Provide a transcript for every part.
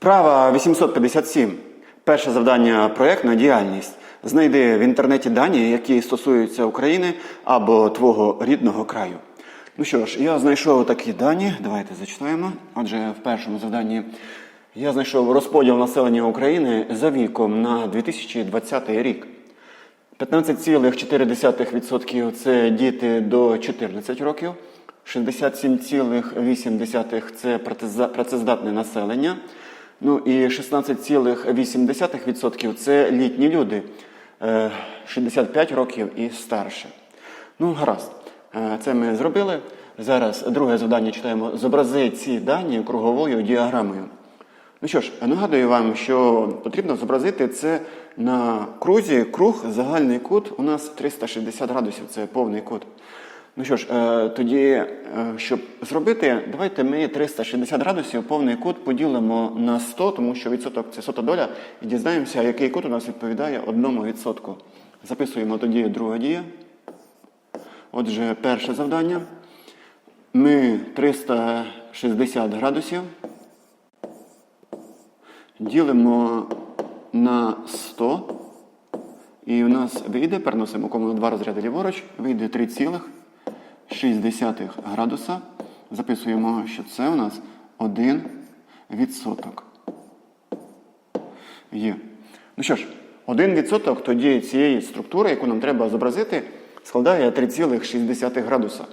Вправа 857. Перше завдання проєктна діяльність. Знайди в інтернеті дані, які стосуються України або твого рідного краю. Ну що ж, я знайшов такі дані. Давайте зачитаємо. Отже, в першому завданні я знайшов розподіл населення України за віком на 2020 рік. 15,4% це діти до 14 років, 67,8% це працездатне населення. Ну і 16,8% це літні люди, е, 65 років і старше. Ну, гаразд. Е, Це ми зробили. Зараз друге завдання читаємо. Зобрази ці дані круговою діаграмою. Ну що ж, нагадую вам, що потрібно зобразити це на крузі. Круг, загальний кут у нас 360 градусів, це повний кут. Ну що ж, е, тоді, е, щоб зробити, давайте ми 360 градусів повний кут поділимо на 100, тому що відсоток це сота доля, і дізнаємося, який кут у нас відповідає одному відсотку. Записуємо тоді друга дія. Отже, перше завдання. Ми 360 градусів ділимо на 100. І у нас вийде, переносимо кому на два розряди ліворуч, вийде 3,6 градуса. Записуємо, що це у нас 1 відсоток. Є. Ну що ж, 1 відсоток тоді цієї структури, яку нам треба зобразити, складає 3,6 градуса.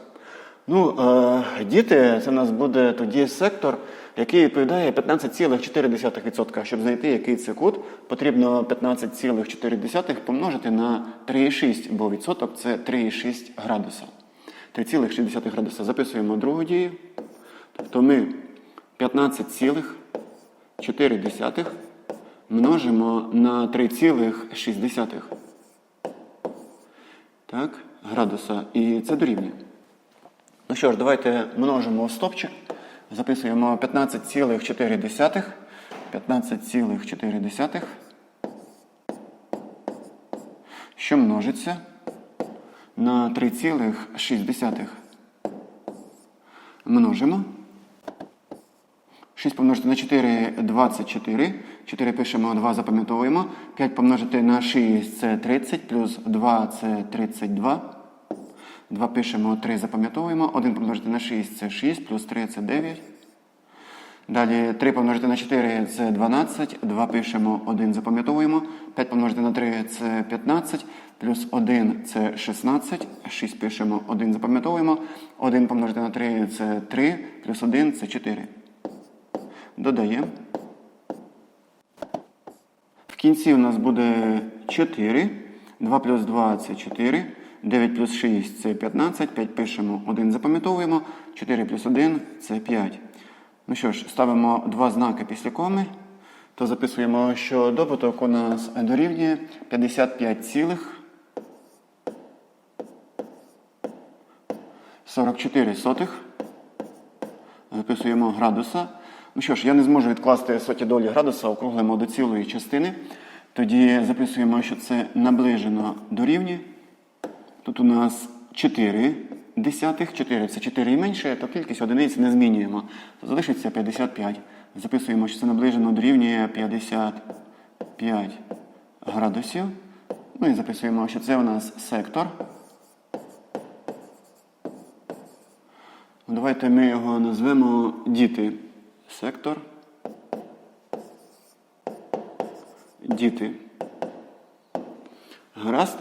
Ну, е, діти, це в нас буде тоді сектор, який відповідає 15,4%. Щоб знайти, який це кут, потрібно 15,4 помножити на 3,6, бо відсоток це 3,6 градуса. 3,6 градуса. Записуємо другу дію. Тобто ми 15,4 множимо на 3,6. Так, градуса. І це дорівнює. Ну що ж, давайте множимо стопчик. Записуємо 15,4. 15,4. Що множиться на 3,6. Множимо. 6 помножити на 4 24. 4 пишемо, 2 запам'ятовуємо. 5 помножити на 6 це 30, плюс 2 це 32. 2 пишемо, 3 запам'ятовуємо. 1 помножити на 6 це 6, плюс 3 це 9. Далі 3 помножити на 4 це 12. 2 пишемо, 1 запам'ятовуємо. 5 помножити на 3 це 15. Плюс 1 це 16. 6 пишемо, 1 запам'ятовуємо. 1 помножити на 3 це 3. Плюс 1 це 4. Додаємо. В кінці у нас буде 4. 2 плюс 2 це 4. 9 плюс 6 це 15. 5 пишемо, 1 запам'ятовуємо. 4 плюс 1 це 5. Ну що ж, ставимо два знаки після коми. То записуємо, що добуток у нас дорівнює 55 цілих 44 сотих. Записуємо градуса. Ну що ж, я не зможу відкласти соті долі градуса, округлимо до цілої частини. Тоді записуємо, що це наближено до рівні. Тут у нас 4 десятих, 4 це 4 і менше, то кількість одиниць не змінюємо. Залишиться 55. Записуємо, що це наближено дорівнює 55 градусів. Ну і записуємо, що це у нас сектор. Давайте ми його назвемо діти. Сектор. Діти. Гаразд.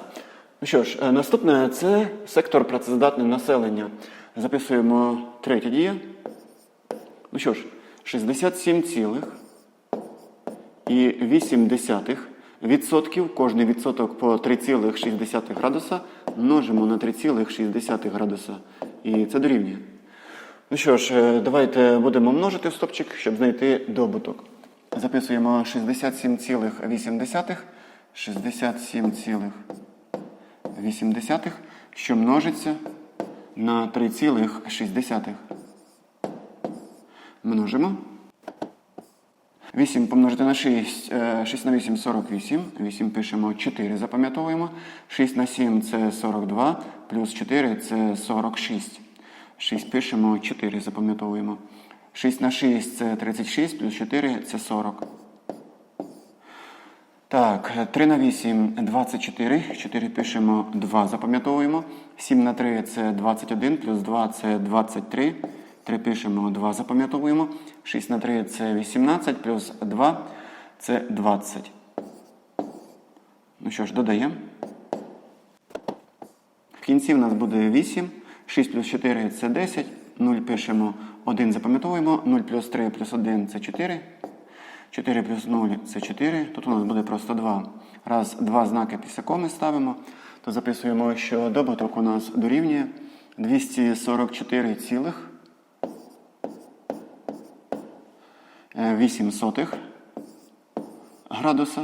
Ну що ж, е, наступне це сектор працездатне населення. Записуємо третя дія. Ну що ж, 67 цілих і 8 десятих відсотків, кожний відсоток по 3,6 градуса множимо на 3,6 градуса. І це дорівнює. Ну що ж, е, давайте будемо множити стопчик, щоб знайти добуток. Записуємо 67,8. 67,8, що множиться на 3,6. Множимо. 8 помножити на 6, е, 6 на 8 – 48. 8 пишемо 4, запам'ятовуємо. 6 на 7 – це 42, плюс 4 – це 46. 6 пишемо, 4 запам'ятовуємо. 6 на 6 це 36, плюс 4 це 40. Так, 3 на 8 24. 4 пишемо 2, запам'ятовуємо. 7 на 3 це 21, плюс 2 це 23. 3 пишемо 2, запам'ятовуємо. 6 на 3 це 18, плюс 2 це 20. Ну що ж, додаємо. В кінці в нас буде 8. 6 плюс 4 це 10. 0 пишемо 1, запам'ятовуємо. 0 плюс 3 плюс 1 це 4. 4 плюс 0 це 4. Тут у нас буде просто 2. Раз, два знаки після коми ставимо, то записуємо, що добуток у нас дорівнює 244 цілих 8 сотих градуса.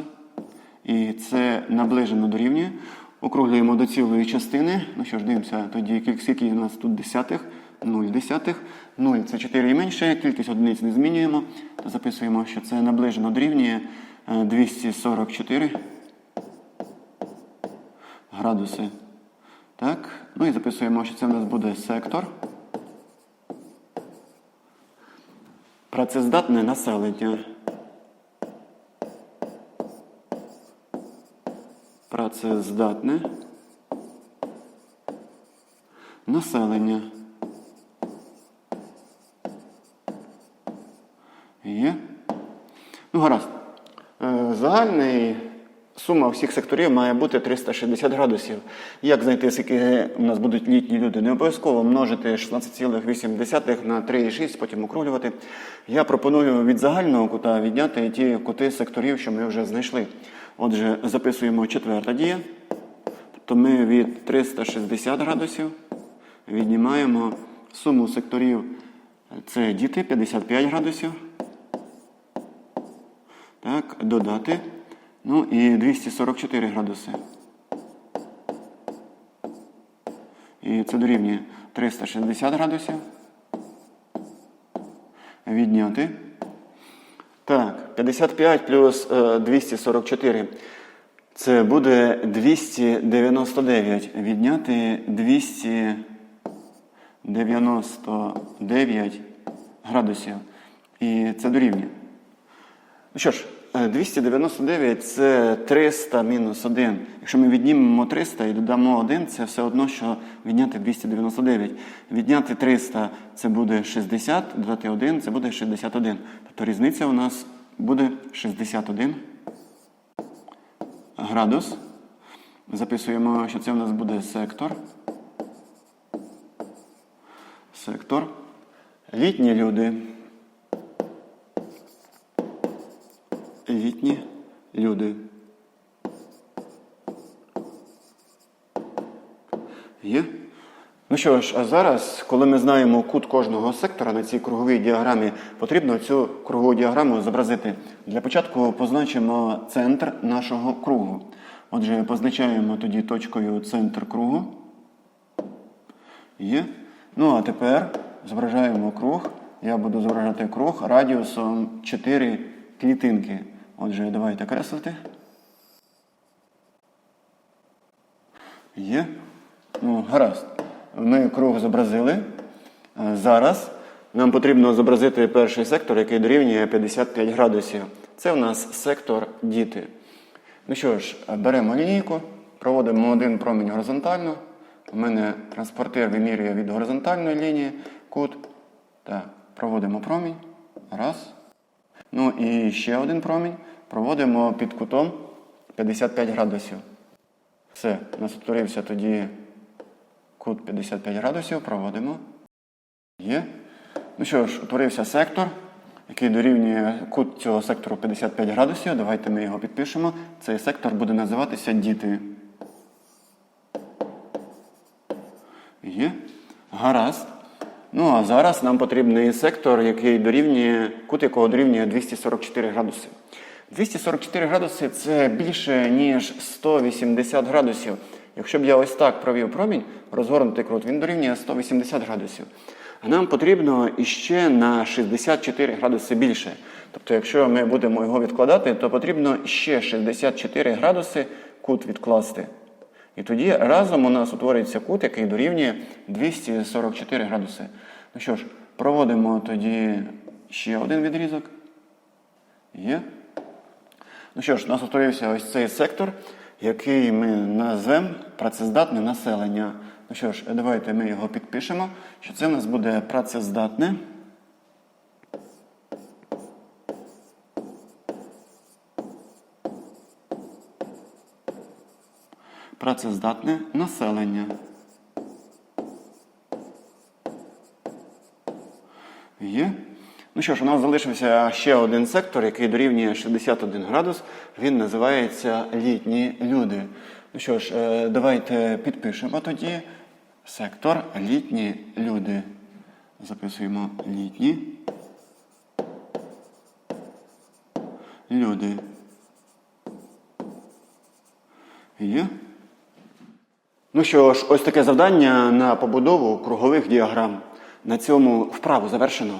І це наближено дорівнює. Округлюємо до цілої частини. Ну що ж, дивимося, тоді скільки у нас тут десятих? 0 десятих. 0 це 4 і менше, кількість одиниць не змінюємо. То записуємо, що це наближено дорівнює е, 244 градуси. Так. Ну і записуємо, що це в нас буде сектор. Працездатне населення. Працездатне населення. Є. Ну, гаразд. Е, Загальний сума всіх секторів має бути 360 градусів. Як знайти, скільки у нас будуть літні люди? Не обов'язково множити 16,8 на 3,6, потім округлювати. Я пропоную від загального кута відняти ті кути секторів, що ми вже знайшли. Отже, записуємо четверта дія. Тобто ми від 360 градусів віднімаємо суму секторів. Це діти 55 градусів. Додати. Ну і 244 градуси. І це дорівнює 360 градусів. Відняти. Так, 55 плюс е, 244. Це буде 299. Відняти 299 градусів. І це дорівнює. Ну що ж, е, 299 це 300 мінус 1. Якщо ми віднімемо 300 і додамо 1, це все одно, що відняти 299. Відняти 300 це буде 60, додати 1 це буде 61. Тобто різниця у нас буде 61 градус. Записуємо, що це у нас буде сектор. Сектор. Літні люди. Літні люди. Є? Ну що ж, а зараз, коли ми знаємо кут кожного сектора на цій круговій діаграмі, потрібно цю кругову діаграму зобразити. Для початку позначимо центр нашого кругу. Отже, позначаємо тоді точкою центр кругу. Є. Ну, а тепер зображаємо круг. Я буду зображати круг радіусом 4 клітинки. Отже, давайте креслити. Є. Ну, гаразд. Ми круг зобразили. Зараз нам потрібно зобразити перший сектор, який дорівнює 55 градусів. Це у нас сектор діти. Ну що ж, беремо лінійку, проводимо один промінь горизонтально. У мене транспортир вимірює від горизонтальної лінії кут. Так, проводимо промінь. Раз. Ну і ще один промінь. Проводимо під кутом 55 градусів. Все, у нас утворився тоді кут 55 градусів. Проводимо. Є. Ну що ж, утворився сектор, який дорівнює кут цього сектору 55 градусів. Давайте ми його підпишемо. Цей сектор буде називатися діти. Є. Гаразд. Ну а зараз нам потрібний сектор, який дорівнює, кут якого дорівнює 244 градуси. 244 градуси це більше, ніж 180 градусів. Якщо б я ось так провів промінь, розгорнутий крут, він дорівнює 180 градусів. А нам потрібно іще на 64 градуси більше. Тобто, якщо ми будемо його відкладати, то потрібно ще 64 градуси кут відкласти. І тоді разом у нас утворюється кут, який дорівнює 244 градуси. Ну що ж, Проводимо тоді ще один відрізок. Є. Ну що ж, у нас утворився ось цей сектор, який ми назвемо працездатне населення. Ну що ж, давайте ми його підпишемо, що це у нас буде працездатне. Працездатне населення. Є. Ну що ж, у нас залишився ще один сектор, який дорівнює 61 градус. Він називається літні люди. Ну що ж, е, давайте підпишемо тоді сектор літні люди. Записуємо літні люди. Є. Ну що ж, ось таке завдання на побудову кругових діаграм. На цьому вправу завершено.